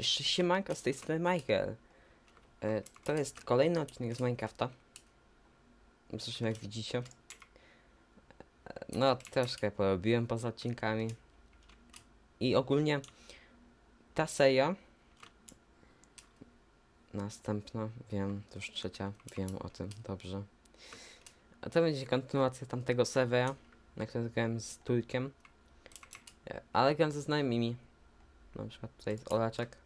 Cześć, siemanko, z tej strony Michael. E, to jest kolejny odcinek z Minecrafta. Zresztą jak widzicie. E, no, troszkę porobiłem poza odcinkami. I ogólnie ta seria następna, wiem, to już trzecia, wiem o tym, dobrze. A to będzie kontynuacja tamtego serwera, na którym grałem z Turkiem. E, Ale gram ze znajomymi. Na przykład tutaj jest Olaczek.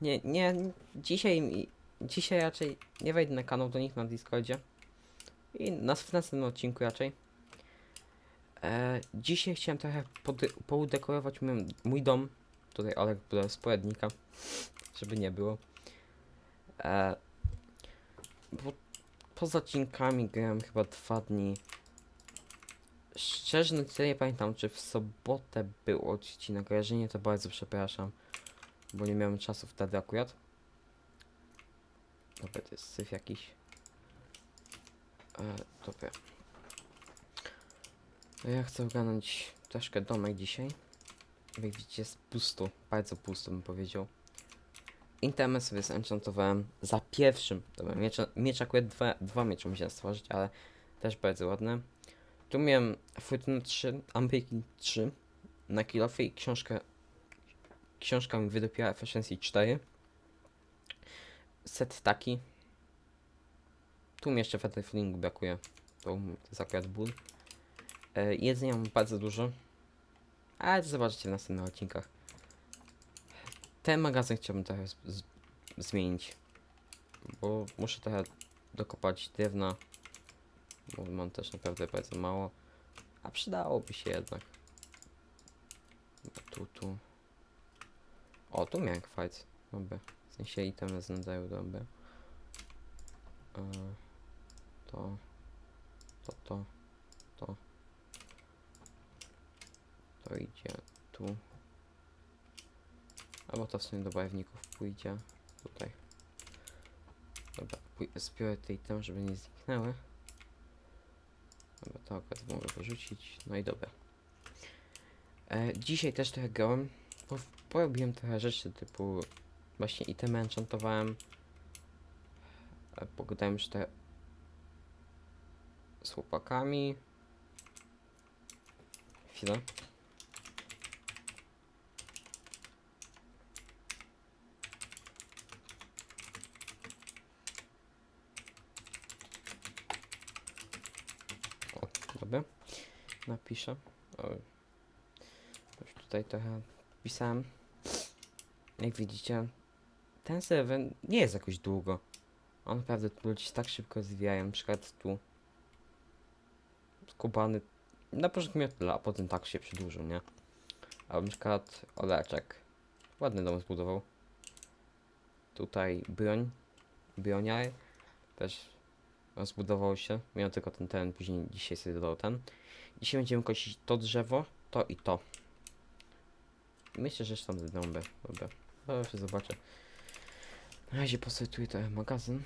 Nie, nie, dzisiaj, mi- dzisiaj raczej nie wejdę na kanał do nich na Discordzie. I na w następnym odcinku raczej. E, dzisiaj chciałem trochę poudekorować mój, mój dom. Tutaj Olek bude z poradnika, żeby nie było. E, bo poza odcinkami grałem chyba dwa dni. Szczerze no nie pamiętam, czy w sobotę był odcinek, a jeżeli nie, to bardzo przepraszam bo nie miałem czasu wtedy akurat. Dobra, to jest syf jakiś. E, dobra. No ja chcę ogarnąć troszkę domek dzisiaj. Jak widzicie jest pusto, bardzo pusto bym powiedział. Internet sobie zenchantowałem za pierwszym. Dobra, miecz, miecz akurat dwa, dwa miecze musiałem stworzyć, ale też bardzo ładne. Tu miałem Fortuna 3, Unbreaking 3 na kilofie i książkę książka mi wydopiła Efficiency 4. Set taki. Tu mi jeszcze Featherflingu brakuje. To jest akurat ból. E, mam bardzo dużo. Ale to zobaczycie w następnych odcinkach. Ten magazyn chciałbym trochę zmienić. Bo muszę trochę dokopać drewna. Bo mam też naprawdę bardzo mało. A przydałoby się jednak. Tu, tu. O, tu miałem fight. Dobra. W sensie itemy z rodzaju dobra. E, to. To, to. To. To idzie tu. Albo to w sumie do bajowników pójdzie. Tutaj. Dobra, zbiorę te itemy, żeby nie zniknęły. Dobra, to akurat mogę wyrzucić. No i dobra. E, dzisiaj też trochę grałem. Bo porobiłem trochę rzeczy typu właśnie itemy enchantowałem. E, Pogadałem już te z chłopakami. Chwilę. Napiszę. O, już tutaj trochę Jak widzicie, ten serwer nie jest jakoś długo. On naprawdę tu ludzie się tak szybko rozwijają. Na przykład tu skubany na początku miał a potem tak się przedłużył, nie? A na przykład Oleczek ładny dom zbudował. Tutaj broń, broniar też rozbudował się. Miał tylko ten teren, później dzisiaj sobie dodał ten. Dzisiaj będziemy kosić to drzewo, to i to. Myślę, że tam dąbę. Dobra. No jeszcze zobaczę. Na razie posetuję trochę magazyn.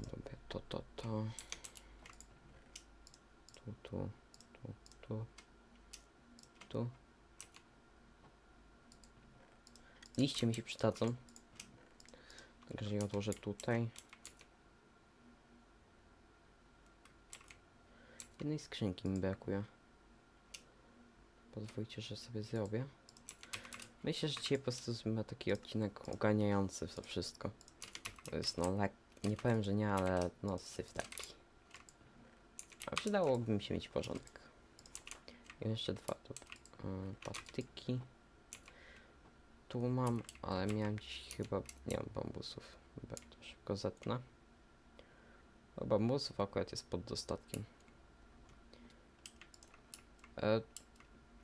Dobra, to, to, to. Tu, tu, tu, tu. Tu. Liście mi się przydadzą. Także je odłożę tutaj. Jednej skrzynki mi brakuje. Pozwólcie, że sobie zrobię. Myślę, że dzisiaj po prostu zrobimy taki odcinek oganiający w to wszystko. To jest no lek... Nie powiem, że nie, ale no syf taki. A przydałoby mi się mieć porządek. I jeszcze dwa tu yy, patyki. Tu mam, ale miałem dziś chyba... Nie mam bambusów. Dobra, to szybko zetnę. Bo bambusów akurat jest pod dostatkiem. E,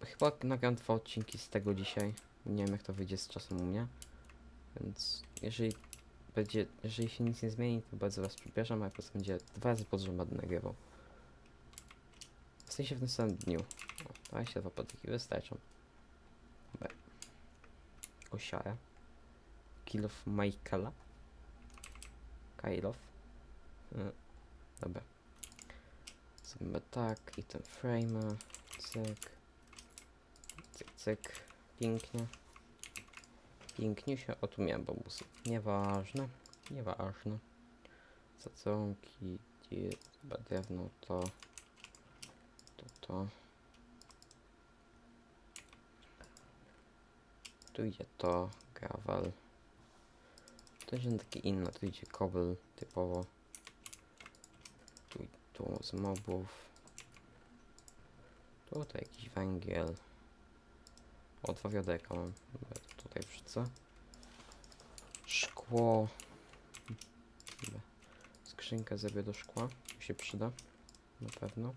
Chyba nagram dwa odcinki z tego dzisiaj. Nie wiem jak to wyjdzie z czasem u mnie. Więc jeżeli będzie, jeżeli się nic nie zmieni, to bardzo was przepraszam, a po prostu będzie dwa razy pod rząd będę nagrywał. W sensie w tym samym dniu. O, 22 patyki wystarczą. Dobra. Osiarę. Kill of Michaela. Kailof. Y, Dobra. Zrobimy tak i ten frame. Cyk. Cyk. Pięknie. Pięknie się... O, tu miałem bambusy. Nieważne. Nieważne. Sadzonki, drewno, to... To, to... Tu idzie to, gravel. To idzie takie inne, tu idzie cobble typowo. Tu, tu z mobów. Tutaj jakiś węgiel. O, dwa wiaderka mam. Tutaj wrzucę. Szkło. Skrzynkę zrobię do szkła. Mi się przyda. Na pewno.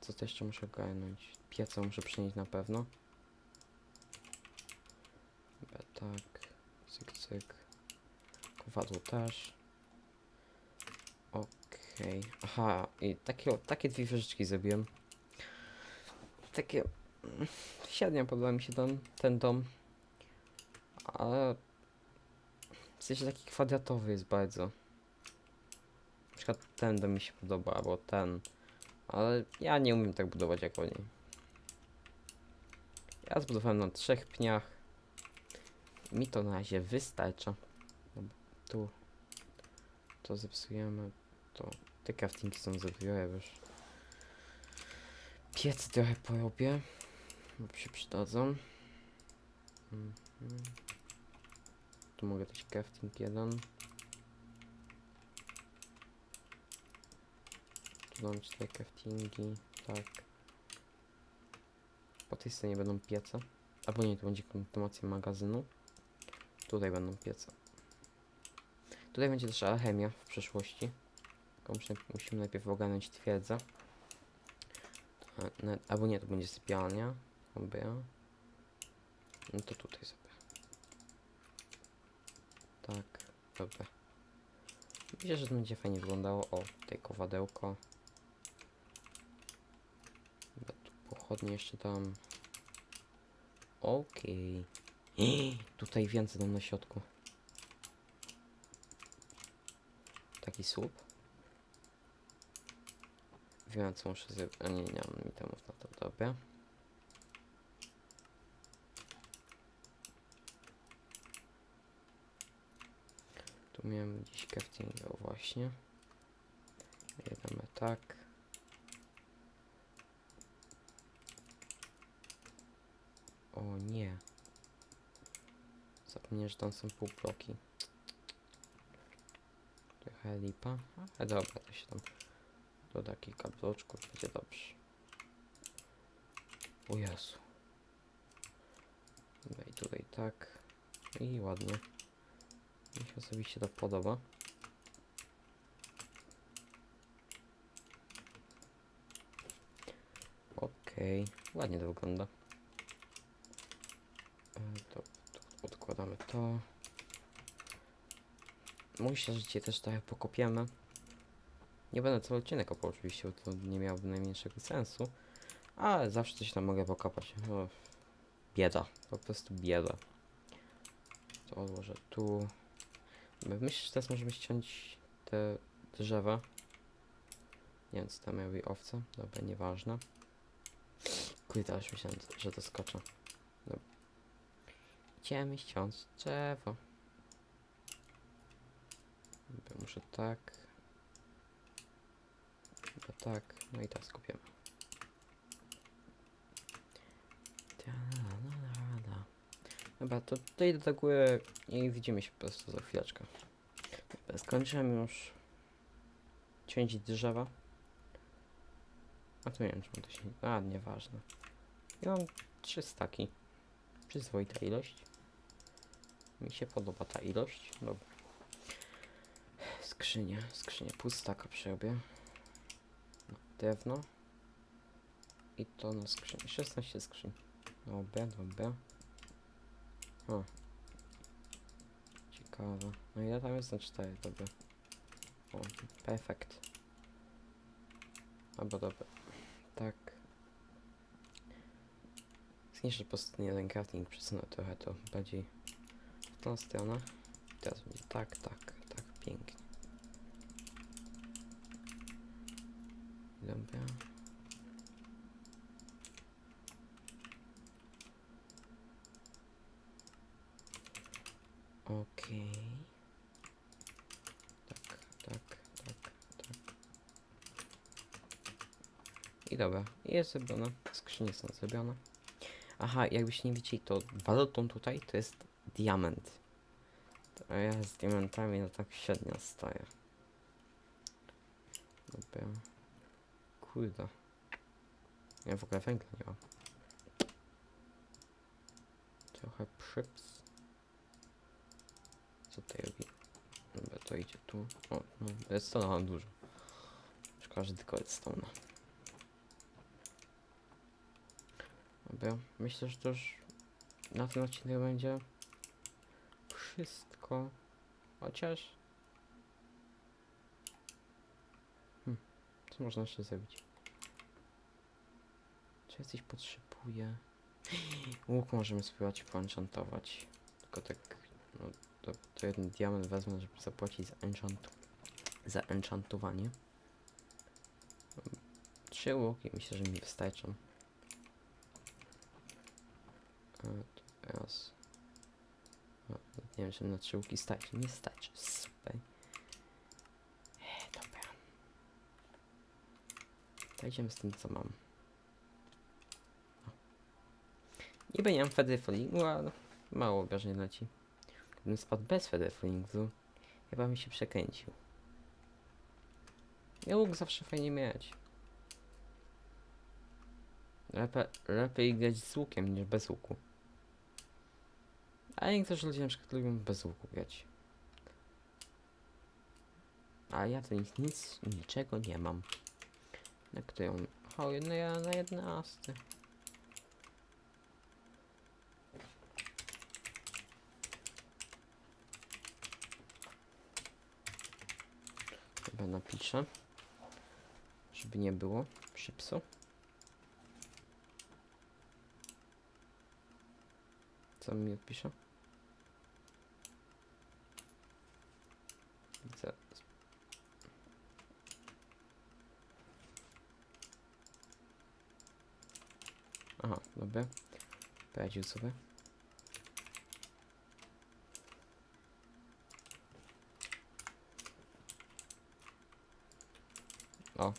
Co to jeszcze muszę ogarnąć? Piece muszę przynieść na pewno. Tak. Cyk, cyk. Kowadło też. Okej. Aha, i takie, takie dwie wieżyczki zrobiłem. Takie... Średnio podoba mi się dom, ten dom. Ale... W sensie taki kwadratowy jest bardzo. Na przykład ten dom mi się podoba, albo ten. Ale ja nie umiem tak budować jak oni. Ja zbudowałem na trzech pniach. Mi to na razie wystarcza. Tu to zepsujemy. To te craftingi są zabiorę już. Piec trochę porobię. Bo się przydadzą. Mhm. Tu mogę dać crafting jeden. Tu dam cztery craftingi. Tak. Po tej stronie będą piece. Albo nie, to będzie kontynuacja magazynu. Tutaj będą piece. Tutaj będzie też alchemia w przyszłości. Musimy najpierw ogarnąć twierdzę. Ne- Albo nie, to będzie sypialnia. Dobra. No to tutaj sobie. Tak, dobra. Myślę, że to będzie fajnie wyglądało. O, tutaj kowadełko. Dobra, tu pochodnie jeszcze dam. Okej. Tutaj więcej dam na środku. Taki słup. Wiem co muszę zrobić. A nie, nie mam itemów na to. Dobra. Miałem gdzieś craftinga, o właśnie. Jedziemy tak. O nie. Zapomniałem, że tam są półbloki. Trochę lipa. Ale dobra, to się tam doda kilka bloczków, będzie dobrze. O Jezu. I tutaj tak. I ładnie. Mi się osobiście to podoba. Okej, ładnie to wygląda. E, To, to odkładamy to. Że dzisiaj też trochę pokopiemy. Nie będę cały odcinek kopał oczywiście, bo to nie miałoby najmniejszego sensu. Ale zawsze coś tam mogę pokopać. Bieda, po prostu bieda. To odłożę tu. Myślę, że teraz możemy ściąć te drzewa. Nie wiem, co tam miały owce. Dobra, nieważne. Kurde, aż myślałem, że to skoczę. Dobra. Idziemy ściąć drzewo. Muszę tak. Tak. No i teraz kupiemy. Ta-la-la-la-la. Dobra, to tutaj do góry i widzimy się po prostu za chwileczkę. Dobra, skończyłem już cięć drzewa. A tu nie wiem, czy mam to się... A, nieważne. Ja mam trzy staki. Przyzwoita ilość. Mi się podoba ta ilość. Dobra. Skrzynie, skrzynie pustaka przerobię. No, drewno. I to na skrzyni. 16 skrzyń. Dobra, dobra. O. Ciekawe. No ile tam jest na 4, dobra. O, perfekt. Albo dobra. Tak. Zniszczę po prostu ten jeden crafting, przesunę trochę to bardziej w tą stronę. Teraz będzie tak, tak, tak, pięknie. Dobra. Okej. Tak, tak, tak, tak. I dobra, i jest zrobione. Skrzynie są zrobione. Aha, jakbyście nie widzieli, to walutą tutaj to jest diament. A ja z diamentami no tak średnio stoję. Dobra. Kurde. Ja w ogóle węgla nie mam. Trochę przyps. Co tutaj robi? Dobra, to idzie tu. O, no, redstone'a mam dużo. Szkoda, że tylko redstone'a. Myślę, że to już na ten odcinek będzie wszystko. Chociaż... Hmm, co można jeszcze zrobić? Czy ja coś potrzebuję? Łuk możemy spróbować poenchantować. Tylko tak, no to, to jeden diament wezmę, żeby zapłacić za enchant za enchantowanie. Trzy łuki myślę, że mi wystarczą. A, to teraz... O, nie wiem, czy na trzy starczy. Nie starczy. Super. E, dobra. Idziemy z tym, co mam. Niby nie mam fallingu, ale mało obrażeń leci. Gdybym spadł bez feather fallingu, chyba mi się przekręcił. Ja łuk zawsze fajnie mieć. Lepe, lepiej grać z łukiem niż bez łuku. A niektórzy ludzie na przykład lubią bez łuku grać. A ja to nic, nic niczego nie mam. Na którą... O, no ja na 11. Chyba napiszę. Żeby nie było przypsu. Co mi odpisze? Aha, dobra. Poradził sobie. O.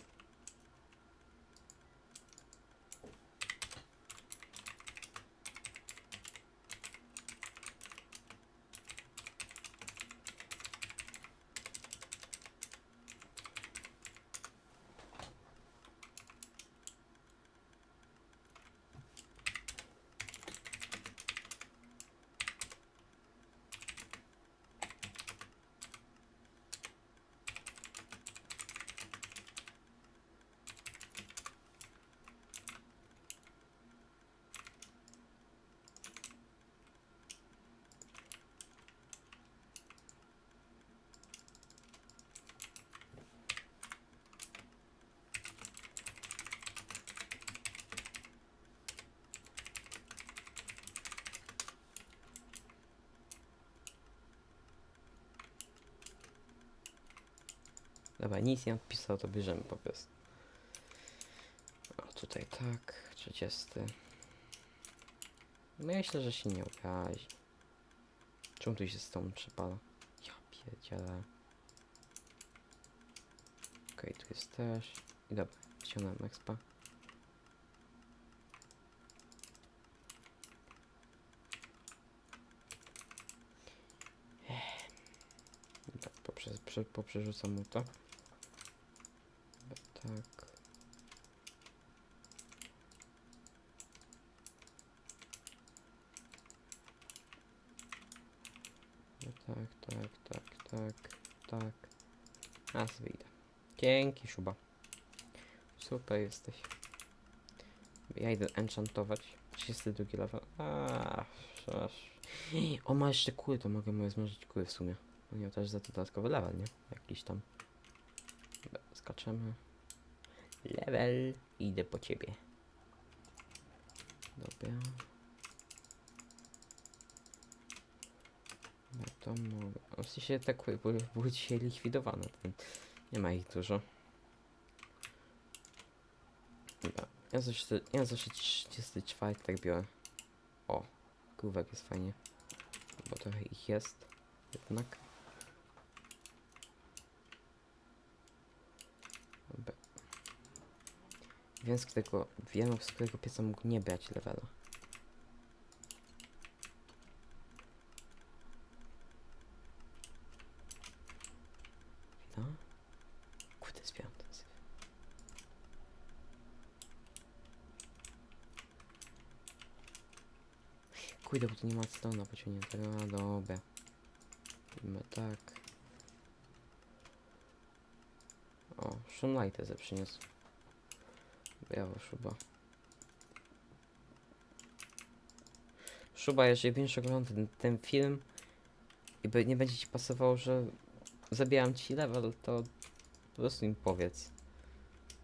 Dobra, nic nie odpisał, to bierzemy po prostu. O, tutaj tak, 30. Myślę, że się nie obrazi. Czemu tu się z tą przepala? Ja pierdzielę. Okej, tu jest też. I dobra, ściągnąłem expa. Dobra, poprze, prze, poprzerzucam mu to. Tak. No tak, tak, tak, tak, tak. Sobie idę. Dzięki, Szuba. Super jesteś. Ja idę enchantować. 32 level. A, przepraszam. O, ma jeszcze kury, to mogę mu rozmnożyć kury w sumie. On miał też za to dodatkowy level, nie? Jakiś tam. Skaczemy. Level. Idę po ciebie. Dobra. No to mogę. O, W sensie te kury były, dzisiaj likwidowane. Nie ma ich dużo. Dobra. Ja zawsze, ja zawsze 34 tak biorę. O, krówek jest fajnie. Bo trochę ich jest. Jednak. Wiem z którego, wiem z którego pieca mógł nie brać levela. Chwila. Kurde, zbieram ten syf. Kurde, bo tu nie ma stona pociągniętego, a dobra. Robimy tak. O, szumlajtę ze przyniósł. Biało szuba. Szuba, jeżeli będziesz oglądał ten, ten film i nie będzie ci pasowało, że zabieram ci level, to po prostu im powiedz.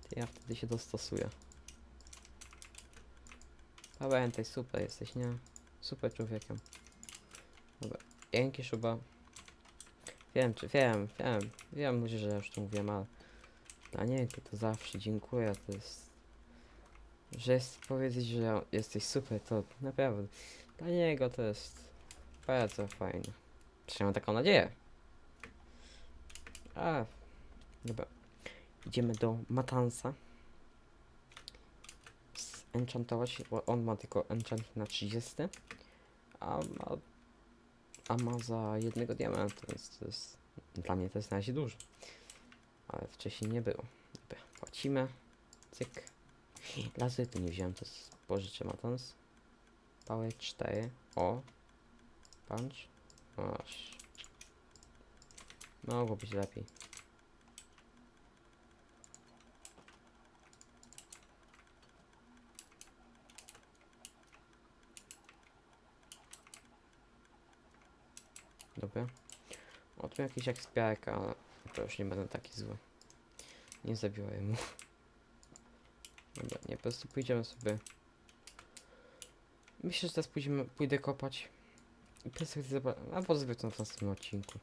To ja wtedy się dostosuję. Pamiętaj, super jesteś, nie? Super człowiekiem. Dobra, dzięki Szuba. Wiem, czy wiem, wiem, wiem, może, że ja już to mówiłem, ale dla niego to zawsze dziękuję, to jest... Że jest powiedzieć, że jesteś super, to naprawdę dla niego to jest bardzo fajnie. Przynajmniej mam taką nadzieję. A, dobra. Idziemy do Matansa. Enchantować, bo on ma tylko enchant na 30. A ma, a ma za jednego diamenta, więc to jest, dla mnie to jest na razie dużo. Ale wcześniej nie było. Płacimy. Cyk. Lazy tu nie wziąłem, to jest pożyczę Matans. Power 4. O. Punch. Aż. Mogło być lepiej. Dobra. O, tu jakiś ekspiarek, ale to już nie będę taki zły. Nie zabiłem mu. Dobra, nie, po prostu pójdziemy sobie. Myślę, że teraz pójdziemy, pójdę kopać. I perspektywy zobaczyć. Albo zrobię to w następnym odcinku.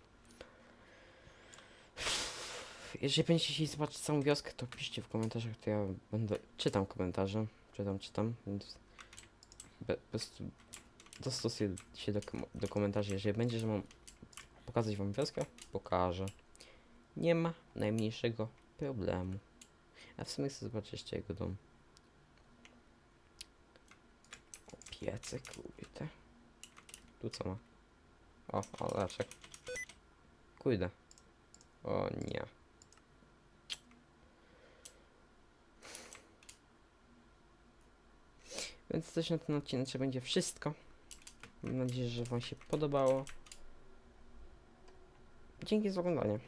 Jeżeli będziecie chcieli zobaczyć całą wioskę, to piszcie w komentarzach, to ja będę. Czytam komentarze. Czytam, czytam, więc. Po prostu dostosuję się do, do komentarzy. Jeżeli będzie, że mam pokazać wam wioskę, pokażę. Nie ma najmniejszego problemu. A w sumie chcę zobaczyć jeszcze jego dom. O, piecek, ubity. Tu co ma? O, olaczek. Kurde. O nie. Więc coś na ten odcinek będzie wszystko. Mam nadzieję, że wam się podobało. Dzięki za oglądanie.